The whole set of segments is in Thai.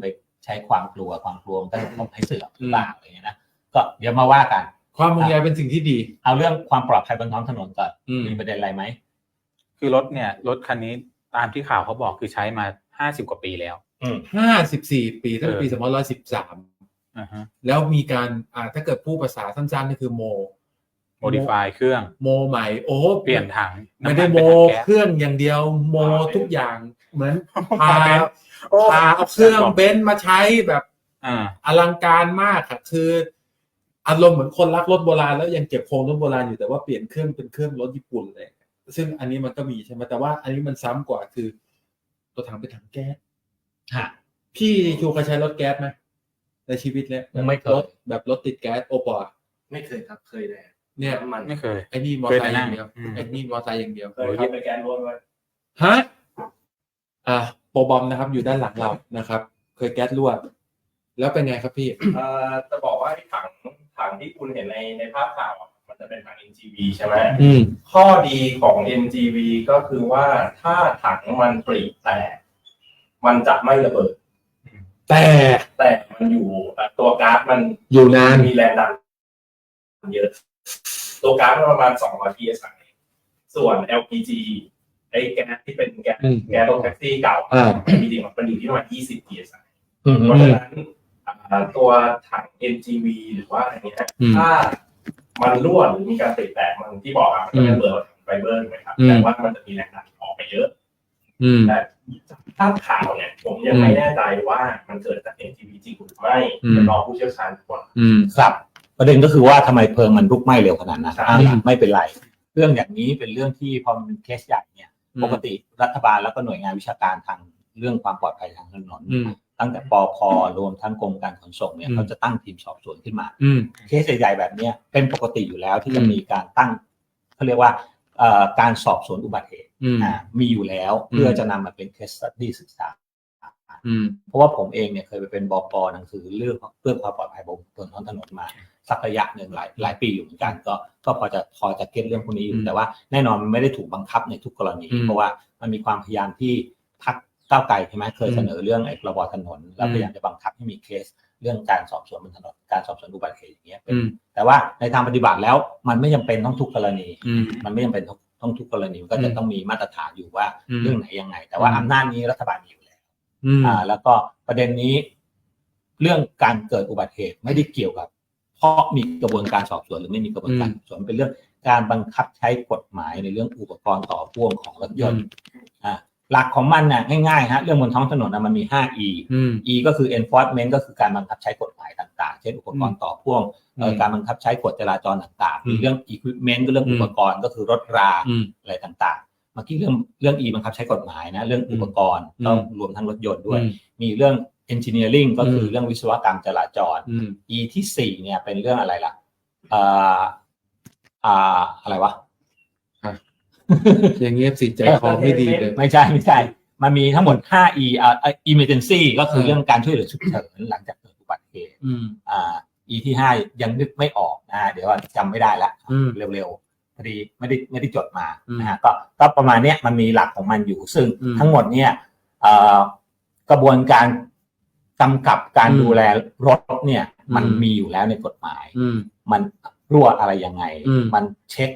ไปใช้ความกลัวความกลัวมันก็จะทำให้เสื่อมหรือเปล่าอะไรเงี้ยนะก็เดี๋ยวมาว่ากัน ความห่วงใยเป็นสิ่งที่ดี เอาเรื่องความปลอดภัยบนท้องถนนก่อนอืมมีประเด็นอะไรไหมคือรถเนี่ยรถคันนี้ตามที่ข่าวเขาบอกคือใช้มาห้าสิบกว่าปีแล้วห้าสิบสี่ปีตั้งแต่ปีเออสองพันร้อยสิบสามอ่าฮะแล้วมีการอ่าถ้าเกิดผู้ภาษาสั้นๆก็คือโมโมดิฟายเครื่อง โมใหม่โอ้เปลี่ยนถังไม่ได้น้ำนโมเป็นถังแก๊สเครื่องอย่างเดียวโมทุกอย่างเหมือนพา พาเบนซ์พาเอาเครื่องเบนซ์มาใช้แบบอ่าอลังการมากค่ะคืออารมณ์เหมือนคนรักรถโบราณแล้วยังเก็บโครงรถโบราณอยู่แต่ว่าเปลี่ยนเครื่องเป็นเครื่องรถญี่ปุ่นเลย ซึ่งอันนี้มันก็มีใช่ไหมแต่ว่าอันนี้มันซ้ำกว่าคือตัวถังเป็นถังแก๊สฮะพี่ชูเคยใช้รถแก๊สไหมในชีวิตเนี้ยไม่เคยรถแบบรถติดแก๊สโอปอล์ไม่เคยครับเคยแต่เนี่ยน้ำมันไม่เคยไอ้นี่มอเคยไซแต่ค์อนั่ย่างงเดียวอืมไอ้นี่มอไซค์อย่างเดียวเคยเข้าไปแกนรถไว้ฮะอ่า โปรบอมนะครับ อยู่ด้านหลังเรานะครับ เคยแก๊สรั่วแล้วเป็นไงครับพี่ เอ่อจะบอกว่าไอ้ถังถังที่คุณเห็นในในภาพข่าวอะมันจะเป็นถัง NGV ใช่ไหมอืม ข้อดีของ NGV ก็คือว่าถ้าถังมันปริแตกมันจะไม่ระเบิด แต่แต่มันอยู่เอ่อตัวก๊าซมันอยู่นาน มีแรงดันเยอะ ตัวก๊าซมันประมาณ 200 psi ส่วน LPG ไอ้แก๊สที่เป็นแก๊สอืม แก๊สรถแท็กซี่เก่าอ่า จริงๆมันอยู่ที่ประมาณ 20 psi อืมเพราะฉะนั้นอ่าตัวถัง NGV หรือว่าอะไรเงี้ยอืมถ้ามันรั่วหรือมีการติดแตกมันที่บอกอะมันก็จะเบิดถังไฟเบอร์ถูกไหมครับอืม แต่ว่ามันจะมีแรงดันออกไปเยอะ อืม แต่ถ้าข่าวเนี่ย ผมยังไม่แน่ใจว่ามันเกิดจาก NGV จริงหรือไม่อืม เดี๋ยวรอผู้เชี่ยวชาญดีกว่าอืม ครับ ประเด็นก็คือว่าทำไมเพลิงมันลุกไหม้เร็วขนาดนั้นใช่อะไม่เป็นไร เรื่องอย่างนี้เป็นเรื่องที่พอมันเป็นเคสใหญ่เนี่ยอืม ปกติรัฐบาลแล้วก็หน่วยงานวิชาการทางเรื่องความปลอดภัยทางถนนอืมตั้งแต่ปพรวมทั้งกรมการขนส่งเนี่ยอืมเขาจะตั้งทีมสอบสวนขึ้นมาอืมเคสใหญ่ๆแบบเนี้ยเป็นปกติอยู่แล้วที่จะอืมมีการตั้งเขาเรียกว่าเอ่อการสอบสวนอุบัติเหตุอืมอ่ามีอยู่แล้วอืมเพื่อจะนำมาเป็นเคสสตี้ศึกษาอืม เพราะว่าผมเองเนี่ยเคยไปเป็นบกหนังสือเรื่องเรื่องความปลอดภัยบนบนท้องถนนมาสักระยะหนึ่งหลายหลายปีอยู่เหมือนกันก็ก็พอจะพอจะเก็ตเรื่องพวกนี้อยู่อืมแต่ว่าแน่นอนมันไม่ได้ถูกบังคับในทุกกรณีอืมเพราะว่ามันมีความพยายามที่พักก้าวไกลใช่ไหมเคยอืมเสนอเรื่องไอ้พรบถนน แล้วอืมพยายามจะบังคับให้มีเคสเรื่องการสอบสวนบนถนนการสอบสวนอุบัติเหตุอย่างเงี้ยเป็นอืมแต่ว่าในทางปฏิบัติแล้วมันไม่จำเป็นต้องทุกกรณีอืมมันไม่จำเป็นต้องต้องทุกกรณีมันก็อืจะมต้องมีมาตรฐานอยู่ว่าอืมเรื่องไหนยังไง แต่ว่าอืมอำนาจนี้รัฐบาลมีอยู่แล้ว อืมอ่า แล้วก็ประเด็นนี้ เรื่องการเกิดอุบัติเหตุไม่ได้เกี่ยวกับ เพราะมีกระบวนการสอบสวนหรือไม่มีกระบวนการสอบสวนเป็นเรื่องการบังคับใช้กฎหมายในเรื่องอุปกรณ์ต่อพ่วงของรถยนต์อ่าหลักของมันน่ะง่ายๆฮะเรื่องบนท้องถนนนะมันมี 5 E อืม E ก็คือ enforcement ก็คือการบังคับใช้กฎหมายต่างๆ เช่นอุปกรณ์ต่อพ่วงเอ่ออืมการบังคับใช้กฎจราจรต่างๆอืมมีเรื่อง equipment ก็เรื่องอืมอุปกรณ์ก็คือรถราอืมอะไรต่างๆ เมื่อกี้เรื่องเรื่อง E บังคับใช้กฎหมายนะ เรื่องอุปกรณ์อืมต้องรวมทั้งรถยนต์ด้วยอืมมีเรื่อง engineering ก็คืออมเรื่องวิศวกรรมจราจรอืม E ที่สี่เนี่ยเป็นเรื่องอะไรล่ะเอ่ออ่าอะไรวะอย่างเงี้ยสิใจคอไม่ดีเลยไม่ใช่ไม่ใช่ มันมีทั้งหมด 5 E อ่าเอ่อ emergency ก็คือเออเรื่องการช่วยเหลือฉุกเฉินหลังจากเกิดอุบัติเหตุอืมอ่า E ที่ห้ายังนึกไม่ออกนะฮะเดี๋ยวก่อนจำไม่ได้ละอืมเร็วๆพอ ดีไม่ได้ไม่ได้จดมาอืมนะฮะก็ก็ประมาณเนี้ยมันมีหลักของมันอยู่ ซึ่งอืมทั้งหมดเนี่ยเอ่อกระบวนการกำกับการอืมดูแลรถเนี่ย มันอืมมีอยู่แล้วในกฎหมายอืมมันรั่วอะไรยังไงอืมมันเช็ค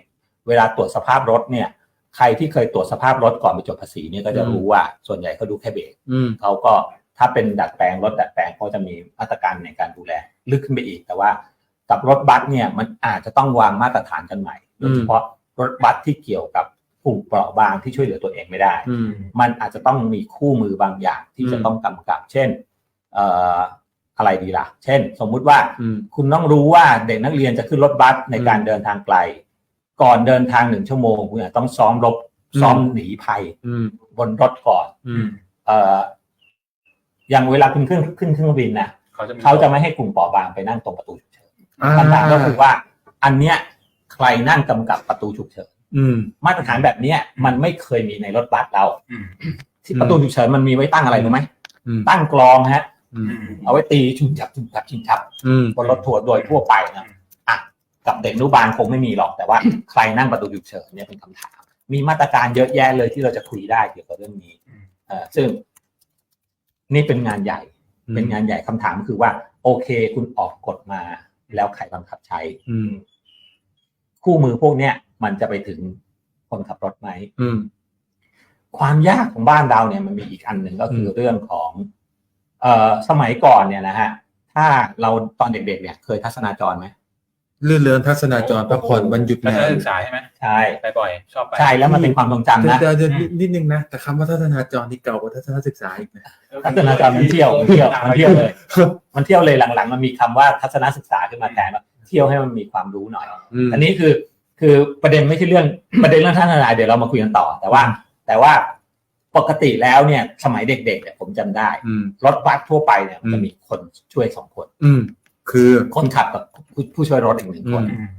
เวลาตรวจสภาพรถเนี่ย ใครที่เคยตรวจสภาพรถก่อนไปจดภาษีเนี่ยก็จะอืมรู้ว่าส่วนใหญ่เขาดูแค่เบรกอืมเขาก็ถ้าเป็นดัดแปลงรถดัดแปลงเขาจะมีมาตรการในการดูแลลึกขึ้นไปอีก แต่ว่ากับรถบัสเนี่ยมันอาจจะต้องวางมาตรฐานกันใหม่ โดยเฉพาะรถบัสที่เกี่ยวกับกลุ่มเปราะบางที่ช่วยเหลือตัวเองไม่ได้อืมมันอาจจะต้องมีคู่มือบางอย่างที่อืมจะต้องกำกับ เช่นเอ่ออะไรดีล่ะ เช่น สมมุติว่าอืมคุณต้องรู้ว่าเด็กนักเรียนจะขึ้นรถบัสในการอืมเดินทางไกล ก่อนเดินทางหนึ่งชั่วโมงคุณอาจต้องซ้อมรบอืมซ้อมหนีภัยอืมบนรถก่อนอืมเอ่ออย่างเวลาคุณขึ้นขึ้นเครื่องบินนะเขาจะมีเขาจะไม่ให้กลุ่มเปราะบางไปนั่งตรงประตูฉุกเฉินอ่าคำถามก็คือว่า อันเนี้ย ใครนั่งกำกับประตูฉุกเฉินอืม มาตรฐานแบบเนี้ย มันไม่เคยมีในรถบัสเราอืม ที่ประตูฉุกเฉินมันมีไว้ตั้งอะไรรู้ไหมอืม ตั้งกลองฮะ อืมอืมเอาไว้ตีชุนฉับชุนฉับชุนฉับอืม บนรถทัวร์โดยทั่วไปนะอะกับเด็กอนุบาลคงไม่มีหรอกแต่ว่า ใครนั่งประตูฉุกเฉินเนี่ยเป็นคำถาม มีมาตรการเยอะแยะเลยที่เราจะคุยได้เกี่ยวกับเรื่องนี้อืม เอ่อซึ่ง นี่เป็นงานใหญ่อืมเป็นงานใหญ่คำถามคือว่า โอเค คุณออกกฎมาแล้วใครบังคับใช้ อืม คู่มือพวกเนี้ยมันจะไปถึงคนขับรถไหมอืมความยากของบ้านเราเนี่ยมันมีอีกอันหนึ่งก็คืออเรื่องของ เอ่อสมัยก่อนเนี่ยนะฮะ ถ้าเราตอนเด็กๆเนี่ย เคยทัศนาจรไหมลื่นเรือนทัศนาจรพักผ่อนวันหยุดทัศงานนศึกษาใช่ไหมใช่ไปบ่อยชอบไปใช่แล้วมันเป็นความทรงจำนะเดี๋ยวเดี๋ยวอืมนิดนึงนะแต่คำว่าทัศนาจรนี่เก่ากว่าทัศนศึกษาอีกนะทัศนาจรมันเที่ยวมันเที่ยวมันเที่ยวเลย มันเที่ยวเลยหลังๆ มันมีคำว่าทัศนศึกษาขึ้นมาแทนว่า เที่ยวให้มันมีความรู้หน่อยมอันนี้คือคือประเด็นไม่ใช่เรื่องประเด็นเรื่องทัศนาเดี๋ยวเรามาคุยกันต่อ แต่ว่า แต่ว่าปกติแล้วเนี่ย สมัยเด็กๆเนี่ยผมจำได้อืมรถบัสทั่วไปเนี่ยมันอืจะมมีคนช่วยสองคน อืมคือคนขับกับผู้ผู้ช่วยรถอีกหนึ่งคนอือืม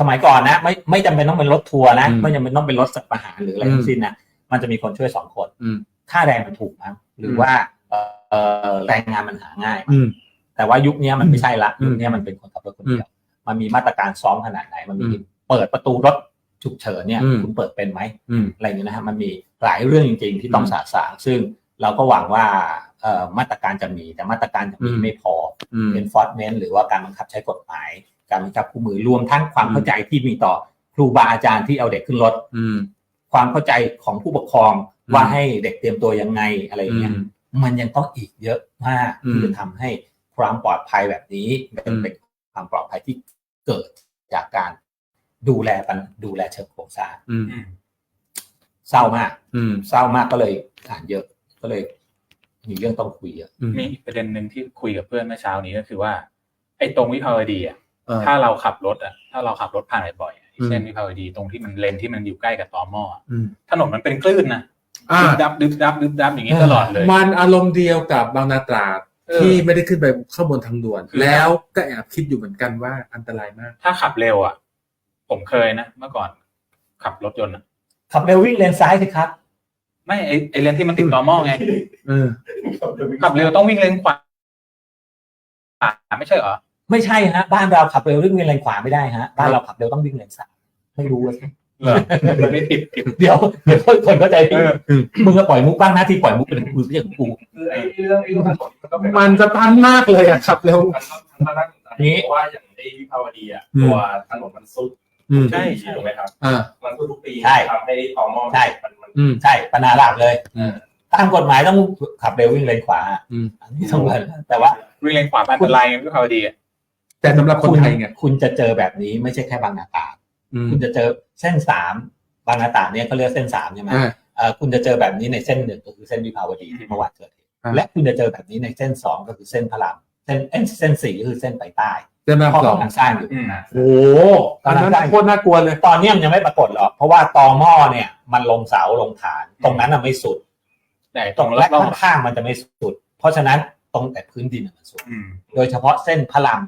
สมัยก่อนนะ ไม่ไม่จำเป็นต้องเป็นรถทัวร์นะอืมไม่จำเป็นต้องเป็นรถสัตว์ประหารหรืออะไรอืมทั้งสิ้นนะมันจะมีคนช่วยสองคนอืมค่าแรงมันถูกมั้งหรือว่าเอ่อเอ่อแรงงานมันหาง่ายมั้งอืม แต่ว่ายุคนี้มันไม่ใช่ละอืมยุคนี้มันเป็นคนขับรถคนเดียวมันมีมาตรการซ้อมขนาดไหน มันมีอืมเปิดประตูรถฉุกเฉินเนี่ยอืมคุณเปิดเป็นไหมอืมอะไรอย่างเงี้ยนะฮะมันมีหลายเรื่องจริง ๆ ที่ต้องอืมสาสาง ซึ่งเราก็หวังว่าเอ่อมาตรการจะมีแต่มาตรการจะมีอืมไม่พออืม enforcement หรือว่าการบังคับใช้กฎหมาย การบังคับคู่มือรวมทั้งความอืมเข้าใจที่มีต่อครูบาอาจารย์ที่เอาเด็กขึ้นรถอืมความเข้าใจของผู้ปกครองอืมว่าให้เด็กเตรียมตัวยังไงอะไรอย่างเงี้ยอืมมันยังต้องอีกเยอะมากอืมที่จะทำให้ ความปลอดภัยแบบนี้เป็นอืมเป็นความปลอดภัยที่เกิดจากการดูแลปันดูแลเชิงโครงสร้างอืมอืมเศร้ามาก อืมเศร้ามากก็เลยอ่านเยอะก็เลย มีเรื่องต้องคุยเยอะอืมมีอีกประเด็นหนึ่งที่คุยกับเพื่อนเมื่อเช้านี้ก็คือว่า ไอ้ตรงวิภาวดีอะเออถ้าเราขับรถอะถ้าเราขับรถผ่านบ่อยๆอะอืมเช่นวิภาวดีตรงที่มันเลนที่มันอยู่ใกล้กับตอหม้ออะอืมถนนมันเป็นคลื่นนะอ่าดึบดับดึบดับดึบดับอย่างนี้ตลอดเลย มันอารมณ์เดียวกับบางนาตราดเออ ที่ไม่ได้ขึ้นไปข้างบนทางด่วนคือแล้วก็แอบคิดอยู่เหมือนกันว่าอันตรายมาก ถ้าขับเร็วอะ ผมเคยนะเมื่อก่อน ขับรถยนต์อะขับเร็ววิ่งเลนซ้ายสิครับไม่ไอไอเลนที่มันติดตอหม้อไงเออขับเร็วต้องวิ่งเลนขวาไม่ใช่เหรอไม่ใช่ฮะบ้านเราขับเร็ววิ่งเลนขวาไม่ได้ฮะบ้านเราขับเร็วต้องวิ่งเลนซ้ายไม่รู้อะ เหรอไม่ผิดผิดเดี๋ยวเดี๋ยวคนเข้าใจผิดเออมึงก็ปล่อยมุกบ้างหน้าที่ปล่อยมุกเป็นกูไม่ใช่ของกูคือไอ้เรื่องไอ้เรื่องถนนมันก็เป็นมันจะตันมากเลยอะครับเร็วมันน่าสนใจเพราะว่าอย่างไอ้วิภาวดีอะอืมตัวถนนมันซุดอืมใช่ใช่ถูกไหมครับอ่ามันซุดทุกปีใช่ทำให้ตอมอใช่มันมันอืมใช่ปัญหาหลักเลยอืมตามกฎหมายต้องขับเร็ววิ่งเลนขวาอืมอันนี้ต้องเลยแต่ว่าวิ่งเลนขวาอันตรายวิภาวดีอะแต่สำหรับคนไทยไงคุณจะเจอแบบนี้ไม่ใช่แค่บางนาตราดอืมคุณจะเจอ เส้นสามบางนาตราดเนี่ยเขาเรียกเส้นสามใช่ไหมอ่าเอ่อคุณจะเจอแบบนี้ในเส้นหนึ่งก็คือเส้นวิภาวดีที่เมื่อวานเกิดเหตุอ่า และคุณจะเจอแบบนี้ในเส้นสองก็คือเส้นพระรามเส้นเอ้ยเส้นสี่ก็คือเส้นไปใต้เส้นแม่ข้อสองกำลังสร้างอยู่ อืม โอ้โหอันนั้นโคตรน่ากลัวเลย ตอนเนี้ยมันยังไม่ปรากฏหรอก เพราะว่าตอหม้อเนี่ยมันลงเสาลงฐาน ตรงนั้นน่ะไม่สุด แต่ตตรรงงและรอบข้างๆมันจะไม่สุด เพราะฉะนั้นตรงแต่พื้นดินน่ะมันสุด ๆอืม โดยเฉพาะเส้นพระราม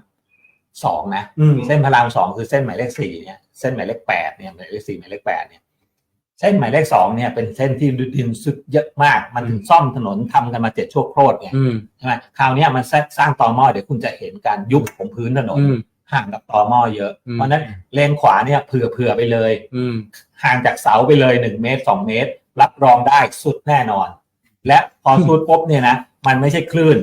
สองนะ อืม เส้นพระรามสองคือเส้นหมายเลขสี่เนี่ย เส้นหมายเลขแปดเนี่ยหมายเลขสี่หมายเลขแปดเนี่ยเส้นหมายเลขสองเนี่ยเป็นเส้นที่ดินสุดเยอะมาก มันถึงซ่อมถนนทำกันมาเจ็ดชั่วโคตรเนี่ยอืมใช่ไหมคราวเนี้ยมันสร้างตอหม้อเดี๋ยวคุณจะเห็นการยุบของพื้นถนนอืมห่างกับตอหม้อเยอะอืมเพราะฉะนั้นเลนขวาเนี่ยเผื่อเผื่อไปเลย อืมห่างจากเสาไปเลยหนึ่งเมตรสองเมตร รับรองได้สุดแน่นอน และพอสุดปุ๊บเนี่ยนะมันไม่ใช่คลื่น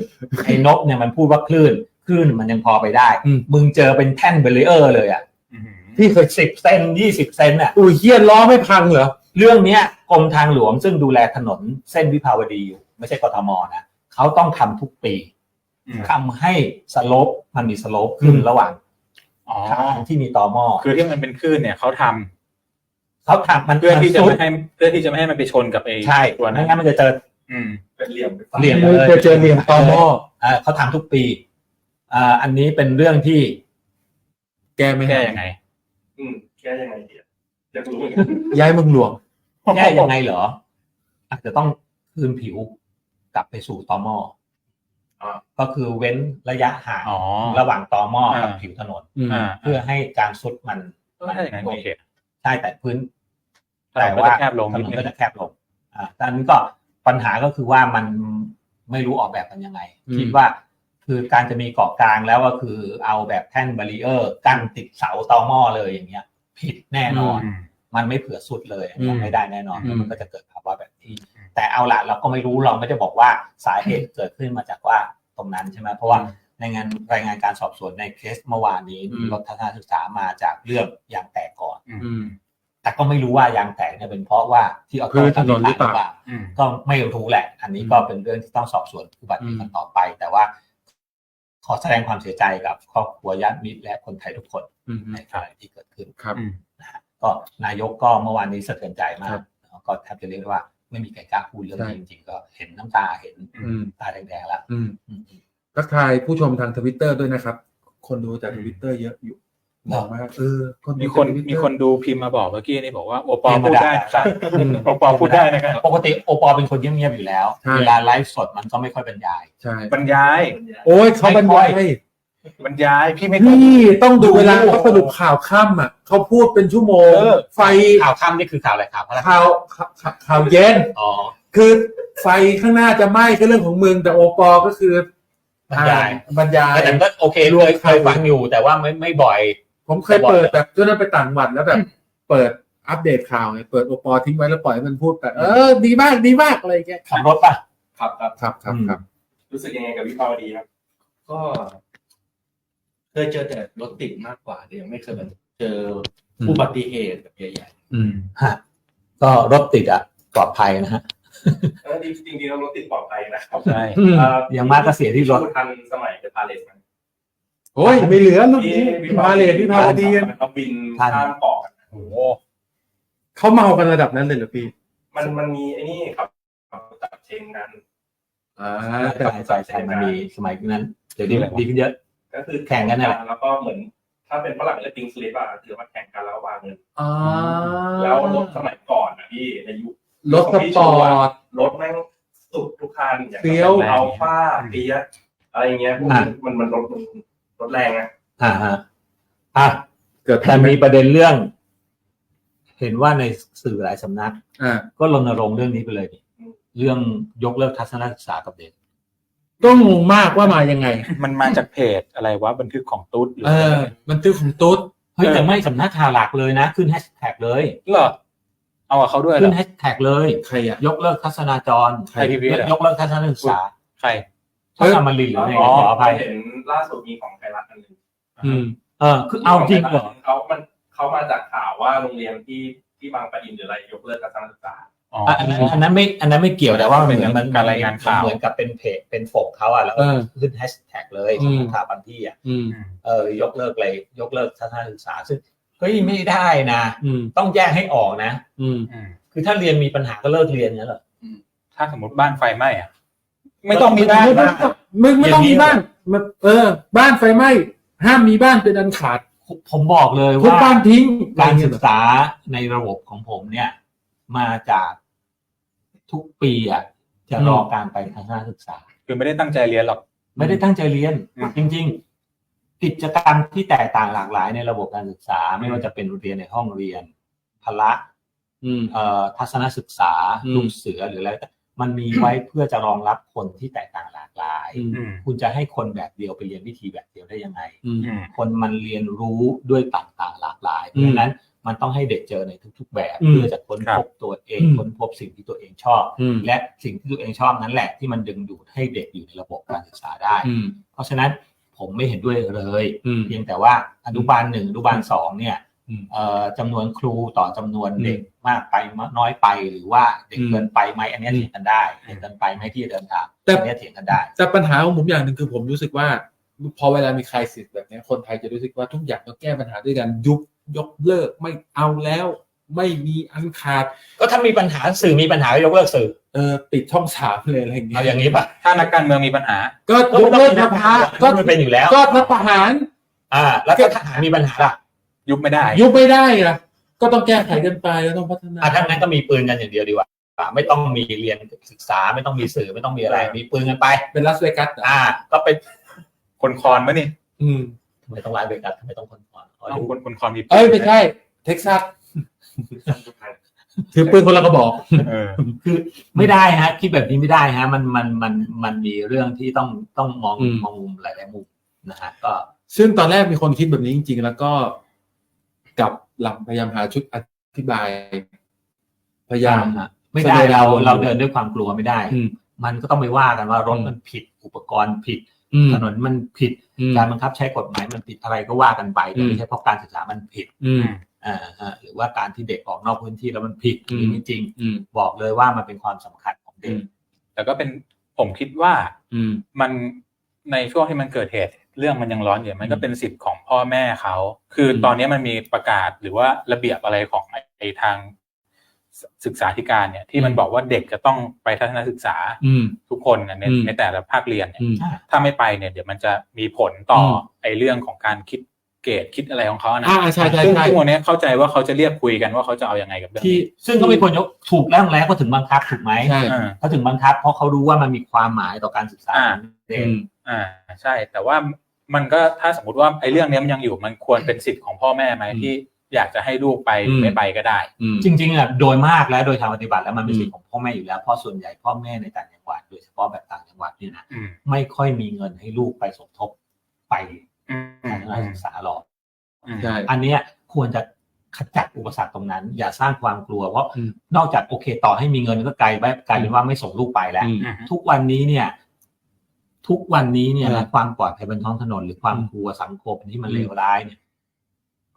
ไอ้นกเนี่ยมันพูดว่าคลื่นคลื่นมันยังพอไปได้อืมมึงเจอเป็นแท่นเบรีเออร์เลยอะอืม ที่เคยสิบเซนยี่สิบเซนอะอุ้ยเฮียล้อไม่พังเหรอ เรื่องเนี้ยกรมทางหลวงซึ่งดูแลถนนเส้นวิภาวดีอยู่ ไม่ใช่กทมนะเขาต้องทำทุกปีอืมทำให้สโลปมันมีสโลปขึ้นอืมระหว่างอ๋อทางที่มีตอหม้อคือที่มันเป็นคลื่นเนี่ยเขาทำเขาทำมันเพื่อที่จะนไม่สุดให้เพื่อที่จะไม่ให้มันไปชนกับไอ้ใช่ตัวไม่นั้นงั้นมันจะเจออืมเป็นเหลี่ยมป็นเหลี่ยมเคยเจอเหลี่ยมตอหม้ออ่าเขาทำทุกปีอ่าอันนี้เป็นเรื่องที่ แก้ไม่แก้ให้ยังไง อืมแก้ยังไงดีอะอยากรู้เหมือนกันย้ายเมืองหลวง แก้ยังไงเหรอ อาจจะต้องคืนผิวกลับไปสู่ตอหม้ออ่าก็คือเว้นระยะห่างอ๋อ ระหว่างตอหม้อกับอ่า ผิวถนน อืมอ่าเพื่อให้การซุดมันถ้าอย่างนั้นโอเคใช่แต่พื้นถนนก็จะแคบลงถนินดนนึก็ง จะแคบลงอ่าแต่อันนี้ก็ปัญหาก็คือว่ามันไม่รู้ออกแบบมันยังไง อืม คิดว่า คือการจะมีเกาะกลางแล้วก็คือเอาแบบแท่นบารีเออร์กั้นติดเสาตอหม้อเลยอย่างเงี้ย ผิดแน่นอนอืมมันไม่เผื่อสุดเลยอันนี้อืมไม่ได้แน่นอนอืมมันก็จะเกิดภาวะแบบนี้แต่เอาละเราก็ไม่รู้เราไม่ได้บอกว่าสาเหตุเกิดขึ้นมาจากว่าตรงนั้นใช่ไหมเพราะว่าในงานรายงานการสอบสวนในเคสเมื่อวานนี้อืมรถทัศนศึกษามาจากเรื่องยางแตกก่อนอืมแต่ก็ไม่รู้ว่ายางแตกเนี่ยเป็นเพราะว่าที่เอาพื้นถนนหรือเปล่าอืมก็ไม่รู้แหละ อันนี้ก็เป็นเรื่องที่ต้องสอบสวนอุบัติเหตุกันต่อไป แต่ว่า ขอแสดงความเสียใจกับครอบครัวญาติมิตรและคนไทยทุกคนอืมในกรณีที่เกิดขึ้นครับอืมนะฮะก็นายกก็เมื่อวานนี้สะเทือนใจมาครักบก็แทบจะเรียกได้ว่าไม่มีใครกล้าพูดเรื่องนี้ใช่จริงๆก็เห็นน้ำตาเห็นอืมตาแดงๆแล้วอืมอืมทักทายผู้ชมทางทวิตเตอร์ด้วยนะครับ คนดูจากทวิตเตอร์เยอะอยู่ บอกว่าเออคนดูมีคนจาก Twitter มีคนดูพิมพ์มาบอกเมื่อกี้นี่บอกว่าโอปอพิมพ์พูมาดได้ด่านะครับโอปอพูดได้นะครับปกติโอปอล์เป็นคนเงียบๆอยู่แล้วใช่เวลาไลฟ์สดมันก็ไม่ค่อยบรรยายใช่บรรยาย โอ้ยเขาบรรยายบรรยายพี่ไม่เคยพี่ต้องดูเวลาเขาสรุปข่าวค่ำอะเขาพูดเป็นชั่วโมงเออไฟข่าวค่ำนี่คือข่าวอะไรข่าวอะไรข่าวข่าวข่าวข่าวเย็นอ๋อคือไฟข้างหน้าจะไหม้ก็เรื่องของมึงแต่โอปอก็คือบรรยายอ่บรรยายแต่ก็โอเครเควมยเคยฟังอยู่แต่ว่าไม่ไม่บ่อย ผมเคยเปิดแบบช่วงนั้นไปต่างจังหวัดแล้วแบบ เปิดอัปเดตข่าวไงเปิดโอปอทิ้งไว้แล้วปล่อยให้มันพูดแบบเออดีมากดีมากอะไรอย่างเงี้ยขับรถป่ะครับครับครับครับครับ รู้สึกยังไงกับวิภาวดีครับ ก็เคยเจอแต่รถติดมากกว่าแต่ยังไม่เคยแบบเจออุบัติเหตุแบบใหญ่อืมฮะก็รถติดอะปลอดภัยนะฮะเออจริงๆแล้วรถติดปลอดภัยนะครับใช่อืมเอ่ออย่างมากก็เสียที่รถทันสมัยเดอะพาเลสมัน โอ้ยไม่เหลือรุ่นนี้พาเลทพี่พาวดีกันเขาบินทันข้ามเกาะกันโอ้โหเขาเมากันระดับนั้นเลยเหรอพี่ มันมันมีไอ้นี่ครับตัดเชนกันอ่าใช่ใช่ใช่มันมีสมัยนั้นเดี๋ยวนี้ดีขึ้นเยอะ ก็คือแข่งกันนั่นแหละแล้วก็เหมือน ถ้าเป็นฝรั่งเรียกติงสลิปอะคือว่าแข่งกันแล้ววางเงินอ่าแล้วรถสมัยก่อนนะพี่ในยุครถสปอร์ตรถแม่งสุดทุกคันอย่างเฟี้ยวอัลฟาเฟียสอะไรอย่างเงี้ยพวกนี้อะมันมันรถมัน รถแรงอะอ่าฮะอะเกิดแต่มีประเด็นเรื่อง เห็นว่าในสื่อหลายสำนัก อ่าก็รณรงค์เรื่องนี้ไปเลยนี่เรื่องยกเลิกทัศนศึกษากับเด็ก ก็งงมากว่ามายังไง มันมาจากเพจอะไรวะบันทึกของตุ๊ดหรือเออมันตื้อของตุ๊ดเฮ้ยแต่ไม่สำนักข่าวหลักเลยนะ ขึ้นแฮชแท็กเลยเหรอเอากับเขาด้วยเหรขึ้อนแฮชแท็กเลย ใครอะ ยกเลิกทัศนาจร ใครพีพีเหรอยกเลิกทัศนศึกษา ใคร ถ้าทำมันลินหรือไงอ๋อขออภัยเห็นล่าสุดมีของไทยรัฐอันหนึ่งอืมเออคือเอาจริงเหรอเขามันเขามาจากข่าวว่าโรงเรียนที่ที่บางปะอินหรืออะไรยกเลิกการศึกษาอ๋ออะอันนั้นอันนั้นไม่อันนั้นไม่เกี่ยวแต่ว่ามันเหมือนมันการรายงานข่าวเหมือนกับเป็นเพจเป็นโฟกเขาอะแล้วเออขึ้นแฮชแท็กเลยอืมข่าวบางที่อะอืมอืมเออยกเลิกเลยยกเลิกทัศนศึกษาซึ่งเฮ้ยไม่ได้นะอืมต้องแยกให้ออกนะ อืมอืมคือถ้าเรียนมีปัญหาก็เลิกเรียนงั้นเหรอถ้าสมมติบ้านไฟไหม้อะ ไม่ต้องมีบ้านไม่ต้องมึงไม่ต้องมีบ้านมันเออ บ้านไฟไหม้ห้ามมีบ้านเป็นอันขาดผมบอกเลยทุกว่าบ้านทิ้งการศึกษาในระบบของผมเนี่ย มาจากทุกปีอะจะรอการไปทัศนศึกษา คือไม่ได้ตั้งใจเรียนหรอก ไม่ได้ตั้งใจเรียนอืมจริง ๆ กิจกรรมที่แตกต่างหลากหลายในระบบการศึกษา ไม่ว่าจะเป็นเรียนในห้องเรียนพละอืมเอ่อทัศนศึกษาอืมลูกเสือหรืออะไรแต่ มันมีไว้เพื่อจะรองรับคนที่แตกต่างหลากหลายอืมอืมคุณจะให้คนแบบเดียวไปเรียนวิธีแบบเดียวได้ยังไงอืมอืมคนมันเรียนรู้ด้วยต่างๆหลากหลาย เพอืมราะฉะนั้นมันต้องให้เด็กเจอในทุก ๆ แบบอืมเพื่อจะค้นครัพบบตัวเองอืมค้นพบสิ่งที่ตัวเองชอบอืมและสิ่งที่ตัวเองชอบนั้นแหละที่มันดึงดูดให้เด็กอยู่ในระบบการศึกษาได้อืมเพราะฉะนั้นผมไม่เห็นด้วยเลยอืมเพียงแต่ว่าอนุบาลหนึ่งอนุบาลสองเนี่ยอืมเอ่อ จำนวนครูต่อจำนวนอืมเด็กมากไปน้อยไปหรือว่าเด็กอืมเกินไปไหมอันเนี้ยอืมเถียงกันได้เด็กเกินไปไหมที่จะเดินทางแต่อันเนี้ยเถียงกันได้ แต่ปัญหาของผมอย่างหนึ่งคือผมรู้สึกว่า พอเวลามีใครสิทธิ์แบบเนี้ยคนไทยจะรู้สึกว่าทุกอย่างต้องแก้ปัญหาด้วยกันยุบยกเลิกไม่เอาแล้วไม่มีอันขาด ก็ถ้ามีปัญหาสื่อมีปัญหาก็ยกเลิกสื่อเออปิดช่องสามเลยอะไรอย่างเงี้เอายอย่างนี้ป่ะถ้านักการเมืองมีปัญหา ก็ยกเลิกสภาก็ก็มันเป็นอยู่แล้ว ก็รัฐประหาร อ่า แล้วถ้าทหารมีปัญหาล่ะ ยุบไม่ได้ ยุบไม่ได้อะก็ต้องแก้ไขกันไปแล้วต้องพัฒนาอ่าถ้างั้นก็มีปืนกันอย่างเดียวดีกว่าอ่าไม่ต้องมีเรียนศึกษาไม่ต้องมีสื่อไม่ต้องมีอะไร มีปืนกันไป เป็นลาสเวกัสเหรออ่า ก็ไปคนคอนมั้ยนี่ อืมทำไมต้องไลฟ์เบรกัสทำไมต้องคนก่อนอ๋อเอาคนคนคอนมีเอ้ยไม่ใช่เท็กซัสถือปืนคนละกระบอกเออคือไม่ได้ฮะคิดแบบนี้ไม่ได้ฮะ มันมันมันมันมีเรื่องที่ต้องต้องมองอืมมองมุมหลายๆมุมนะฮะก็ ซึ่งตอนแรกมีคนคิดแบบนี้จริง ๆ แล้วก็ กลับหลังพยายามหาชุดอธิบาย พยายามฮะไม่ได้แสดงเราอารมณ์เราเดินด้วยความกลัวไม่ได้อืมมันก็ต้องไปว่ากันว่ารถอืมมันผิดอุปกรณ์ผิดอืมถนนมันผิดอืมการบังคับใช้กฎหมายมันผิดอะไรก็ว่ากันไปแต่อืมไม่ใช่เพราะการศึกษามันผิดอืมอ่าฮะหรือว่าการที่เด็กออกนอกพื้นที่แล้วมันผิดอืมหรือไม่จริงอืมบอกเลยว่ามันเป็นความสำคัญของเด็อืกมแต่ก็เป็นผมคิดว่าอืมมันในช่วงที่มันเกิดเหตุ เรื่องมันยังร้อนอยู่มันก็เป็นสิทธิ์ของพ่อแม่เขา คืออมตอนนี้มันมีประกาศหรือว่าระเบียบอะไรของไอ้ไอ้ทางศึกษาธิการเนี่ยที่มันบอกว่าเด็กจะต้องไปทัศนศึกษาอืมทุกคนน่ะในอืมในแต่ละภาคเรียนเนี่ยอืมถ้าไม่ไปเนี่ยเดี๋ยวมันจะมีผลต่ออมไอ้เรื่องของการคิดเกรดคิดอะไรของเขานะอ่าใช่ใช่ซึ่งใช่ทุกวันนี้เข้าใจว่าเขาจะเรียกคุยกันว่าเขาจะเอายังไงกับเรื่องที่นี้ซึ่งก็ไม่ควรยกถูกแล้วแล้วก็ถึงบังคับถูกไหมใช่อ่าเขาถึงบังคับเพราะเขารู้ว่ามันมีความหมายต่อการศึกษาอ่าของเด็อืกมอ่าใช่ แต่ว่า มันก็ถ้าสมมติว่าไอ้เรื่องนี้มันยังอยู่มันควรเป็นสิทธิ์ของพ่อแม่ไหมอืมที่อยากจะให้ลูกไปหรือมไม่ไปก็ได้อืมจริงๆอะโดยมากแล้วโดยทางปฏิบัติแล้วมันเป็นอืมสิทธิของพ่อแม่อยู่แล้วเพราะส่วนใหญ่พ่อแม่ในต่างจังหวัดโดยเฉพาะแบบต่างจังหวัดเนี่ยนะอืมไม่ค่อยมีเงินให้ลูกไปสมทบไปอืมทางการศึกษาหรอกอืมใช่อันเนี้ยควรจะขจัดอุปสรรคตรงนั้น อย่าสร้างความกลัวเพราะอืมนอกจากโอเคต่อให้มีเงินก็ไกลไปกลายเป็นว่าไม่ส่งลูกไปแล้วอืมอืมทุกวันนี้เนี่ย ทุกวันนี้เนี่ยอืมนะความปลอดภัยบนท้องถนนหรือความอืมกลัวสังคมที่มันอืมเลวร้ายเนี่ย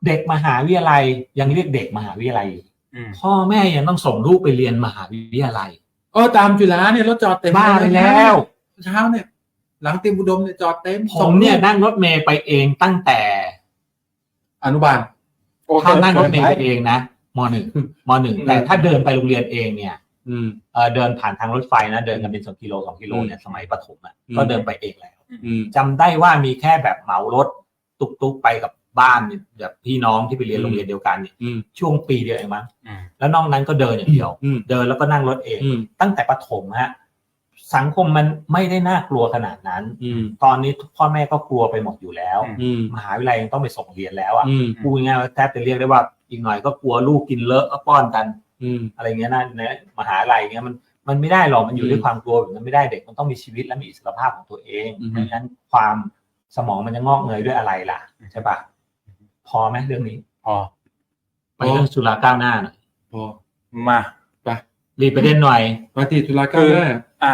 เด็กมหาวิทยาลัยยังเรียกเด็กมหาวิทยาลัยอยู่อืมพ่อแม่ยังต้องส่งลูกไปเรียนมหาวิทยาลัยเออตามจุฬาเนี่ยรถจอดเต็มบ้าไปแล้วเช้าเนี่ย หลังเต็มอุดมเนี่ยจอดเต็มผมเนี่ยนั่งรถเมย์ไปเองตั้งแต่อนุบาลโอเคถ้านั่งรถเมย์ไปเองนะมหนึ่งมหนึ่งอืมแต่ถ้าเดินไปโรงเรียนเองเนี่ยอืม เอ่อเดินผ่านทางรถไฟนะเดินกันเป็นสองกิโลสองกิโลเนี่ยสมัยประถมอะอืมก็เดินไปเองแล้วอืมจำได้ว่ามีแค่แบบเหมารถตุกๆไปกับบ้านเนี่ยแบบพี่น้องที่ไปเรียนอืมโรงเรียนเดียวกันเนี่ยอืมช่วงปีเดียวเองมั้งอืมแล้วนอกนั้นก็เดินอย่างเดียวอืมเดินแล้วก็นั่งรถเองอืมตั้งแต่ประถมฮะสังคมมันไม่ได้น่ากลัวขนาดนั้นอืมตอนนี้พ่อแม่ก็กลัวไปหมดอยู่แล้วอืมอืมมหาวิทยาลัยยังต้องไปส่งเรียนแล้วอะอืมพูดง่ายๆว่าแทบจะเรียกได้ว่าอีกหน่อยก็กลัวลูกกินเลอะก็ป้อนกัน อืมอะไรเงี้ยนะในมหาลัยเงี้ยมันมันไม่ได้หรอกมันอยู่อืมด้วยความกลัวแบบนั้นไม่ได้เด็กมันต้องมีชีวิตและมีอิสรภาพของตัวเองอืมเพราะฉะนั้นความสมองมันจะงอกเงยด้วยอะไรล่ะใช่ปะพอไหมเรื่องนี้พอไปเรื่องสุราก้าวหน้าหน่อยพอมาไปรีบประเด็นหน่อยมาที่จุฬาก้าวหน้าอะ